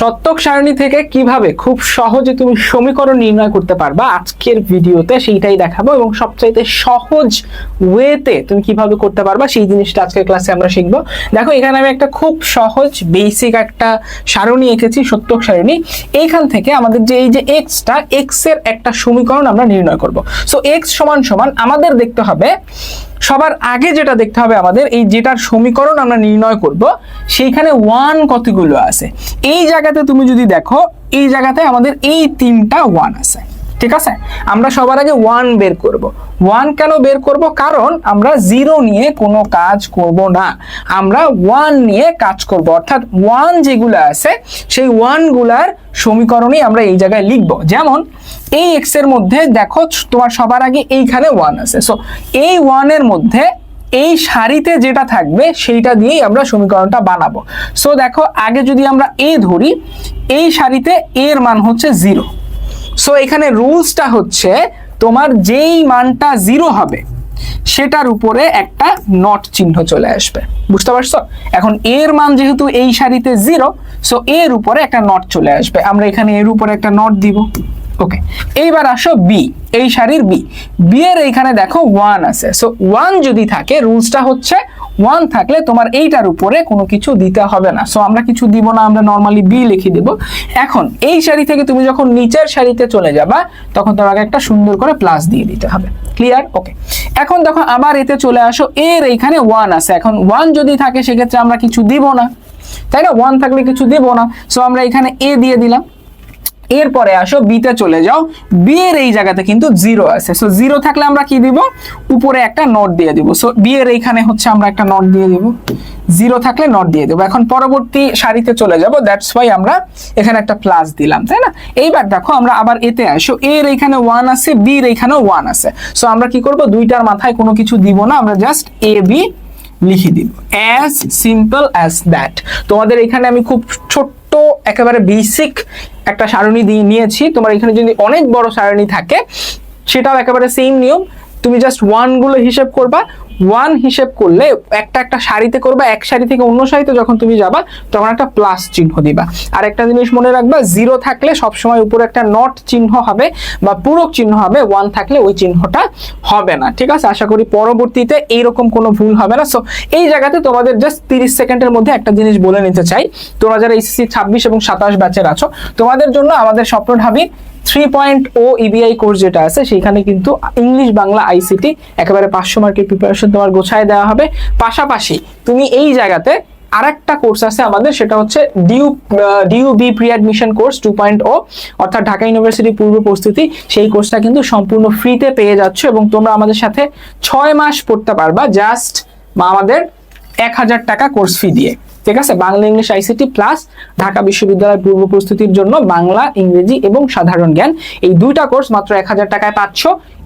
সত্যক সারণী থেকে কীভাবে খুব সহজে তুমি সমীকরণ নির্ণয় করতে পারবা, আজকের ভিডিওতে সেইটাই দেখাবো এবং সবচাইতে সহজ ওয়েতে তুমি কীভাবে করতে পারবা, সেই জিনিসটা আজকের ক্লাসে আমরা শিখব। দেখো, এখানে আমি একটা খুব সহজ বেসিক একটা সারণী এঁকেছি, সত্যক সারণী। এইখান থেকে আমাদের যে এই যে এক্সটা এক্সের একটা সমীকরণ আমরা নির্ণয় করব। সো এক্স সমান সমান আমাদের দেখতে হবে সবার আগে যেটা দেখতে হবে আমাদের, এই যেটার সমীকরণ আমরা নির্ণয় করব, সেইখানে ওয়ান কতগুলো আছে? এই জায়গাতে তুমি যদি দেখো, এই জায়গাতে আমাদের এই তিনটা ওয়ান আছে। ঠিক আছে? আমরা সবার আগে ওয়ান বের করব। ওয়ান কেন বের করব? কারণ আমরা জিরো নিয়ে কোনো কাজ করব না। আমরা ওয়ান নিয়ে কাজ করব। অর্থাৎ ওয়ান যেগুলো আছে, সেই ওয়ানগুলার সমীকরণই আমরা এই জায়গায় লিখব। যেমন, এই এক্সের মধ্যে দেখো, তোমার সবার আগে এইখানে ওয়ান আছে। সো এই ওয়ানের মধ্যে এই সারিতে যেটা থাকবে, সেইটা দিয়েই আমরা সমীকরণটা বানাবো। সো দেখো, আগে যদি আমরা এ ধরি, এই সারিতে এর মান হচ্ছে জিরো সো এখানে রুলসটা হচ্ছে তোমার যেই মানটা জিরো হবে, সেটার উপরে একটা নট চিহ্ন চলে আসবে। বুঝতে পারছ? এখন এর মান যেহেতু এই সারিতে জিরো সো এর উপরে একটা নট চলে আসবে। আমরা এখানে এর উপরে একটা নট দিব। ওকে এইবার আসো বি এই সারির বি বি এর এইখানে দেখো ওয়ান আছে। সো ওয়ান যদি থাকে, রুলসটা হচ্ছে ওয়ান থাকলে তোমার এইটার উপরে কোনো কিছু দিতে হবে না। সো আমরা কিছু দিব না, আমরা নর্মালি বি লিখে দিব। এখন, এই সারি থেকে তুমি যখন নিচের সারিতে চলে যাবা, তখন তোমাকে একটা সুন্দর করে প্লাস দিয়ে দিতে হবে। ক্লিয়ার ওকে এখন দেখো, আবার এতে চলে আসো। এর এইখানে ওয়ান আছে। এখন ওয়ান যদি থাকে, সেক্ষেত্রে আমরা কিছু দিব না। তাই না? ওয়ান থাকলে কিছু দিব না। সো আমরা এখানে এ দিয়ে দিলাম। এরপরে আসো বিতে চলে যাও। বি এর এই জায়গাতে কিন্তু জিরো আছে। সো জিরো থাকলে আমরা কি দিব? উপরে একটা নোট দিয়ে দিব। সো বি এর এইখানে হচ্ছে আমরা একটা নোট দিয়ে দিব। জিরো থাকলে নোট দিয়ে দেবো। এখন পরবর্তী সারিতে চলে যাব। দ্যাটস ওয়াই আমরা এখানে একটা প্লাস দিলাম, তাই না? এইবার দেখো আমরা আবার এতে আসো। এর এইখানে ওয়ান আছে বি এর এইখানেও ওয়ান আছে। সো আমরা কি করব? দুইটার মাথায় কোনো কিছু দিব না। আমরা জাস্ট এ বি লিখে দিব। অ্যাজ সিম্পল অ্যাজ দ্যাট তোমাদের এখানে আমি খুব ছোট্ট, একেবারে বেসিক একটা সারণী দিয়ে নিয়েছি। তোমার এখানে যদি অনেক বড় সারণী থাকে, সেটাও একেবারে সেম নিয়ম। তুমি জাস্ট ওয়ানগুলো হিসেব করবা। ওয়ান হিসেব করলে একটা একটা সারিতে করবা, এক সারি থেকে অন্য সারিতে যখন তুমি যাবা, তখন একটা প্লাস চিহ্ন দিবা। আর একটা জিনিস মনে রাখবা জিরো থাকলে সবসময় উপরে একটা নট চিহ্ন হবে বা পূরক চিহ্ন হবে ওয়ান থাকলে ওই চিহ্নটা হবে না, ঠিক আছে? আশা করি পরবর্তীতে এইরকম কোনো ভুল হবে না। সো এই জায়গাতে তোমাদের জাস্ট তিরিশ সেকেন্ডের মধ্যে একটা জিনিস বলে নিতে চাই। তোমরা যারা এসএসসি ছাব্বিশ এবং সাতাশ ব্যাচের আছো, তোমাদের জন্য আমাদের স্বপ্ন Dhabi three point O EBI course যেটা আছে, সেখানে কিন্তু ইংলিশ বাংলা আইসিটি একেবারে পাঁচশো মার্কের প্রিপারেশন তোমার গোছায় দেওয়া হবে। পাশাপাশি তুমি এই জায়গাতে আরেকটা কোর্স আছে আমাদের, সেটা হচ্ছে DU DU B pre admission course two point O অর্থাৎ ঢাকা ইউনিভার্সিটি পূর্ব প্রস্তুতি। সেই কোর্সটা কিন্তু সম্পূর্ণ ফ্রিতে পেয়ে যাচ্ছ এবং তোমরা আমাদের সাথে ছয় মাস পড়তে পারবা জাস্ট আমাদের এক হাজার টাকা কোর্স ফি দিয়ে। ঠিক আছে? Bangla, English, ICT plus Dhaka বিশ্ববিদ্যালয়ের পূর্ব প্রস্তুতির জন্য বাংলা, ইংরেজি এবং সাধারণ জ্ঞান। এই দুইটা কোর্স মাত্র এক হাজার টাকায় পাচ্ছ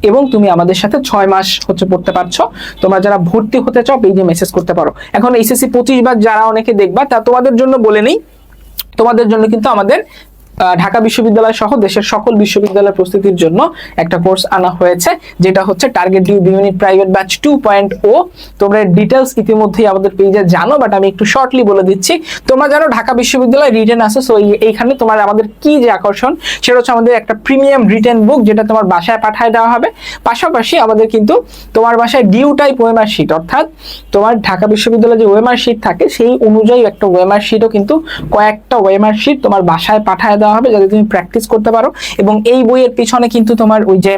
এবং তুমি আমাদের সাথে ছয় মাস হচ্ছে পড়তে পারছ। তোমরা যারা ভর্তি হতে চাও এই যে মেসেজ করতে পারো। এখন এইচএসসি পঁচিশ বার যারা অনেকে দেখবা, তা তোমাদের জন্য বলে নেই। তোমাদের জন্য কিন্তু আমাদের ঢাকা বিশ্ববিদ্যালয় সহ দেশের সকল বিশ্ববিদ্যালয় প্রস্তুতির জন্য একটা কোর্স আনা হয়েছে, যেটা হচ্ছে target DU unit private batch two point O তোমরা ডিটেলস ইতিমধ্যেই আমাদের পেজে জানো বাট আমি একটু শর্টলি বলে দিচ্ছি। তোমরা জানো, ঢাকা বিশ্ববিদ্যালয় রিটেন আছে সো এইখানে তোমার আমাদের কি যে আকর্ষণ, সেটা হচ্ছে আমাদের একটা প্রিমিয়াম রিটেন বুক যেটা তোমার বাসায় পাঠায় দেওয়া হবে। পাশাপাশি আমাদের কিন্তু তোমার বাসায় ডিউ টাইপ ওয়েমার শিট অর্থাৎ তোমার ঢাকা বিশ্ববিদ্যালয়ে যে ওয়েমার শিট থাকে, সেই অনুযায়ী একটা ওয়েমার শিটও কিন্তু কয়েকটা ওয়েমার শিট তোমার বাসায় পাঠায় দেওয়া হবে যাতে তুমি প্র্যাকটিস করতে পারো। এবং এই বইয়ের পিছনে কিন্তু তোমার ওই যে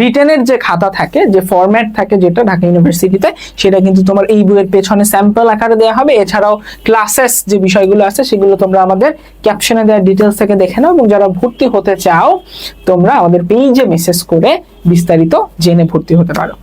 রিটেনের যে খাতা থাকে, যে ফরম্যাট থাকে যেটা ঢাকা ইউনিভার্সিটিতে সেটা কিন্তু তোমার এই বইয়ের পেছনে স্যাম্পল আকারে দেওয়া হবে। এছাড়াও ক্লাসেস যে বিষয়গুলো আছে, সেগুলো তোমরা আমাদের ক্যাপশনে দেওয়া ডিটেলস থেকে দেখে নাও। এবং যারা ভর্তি হতে চাও, তোমরা আমাদের পেজে মেসেজ করে বিস্তারিত জেনে ভর্তি হতে পারো।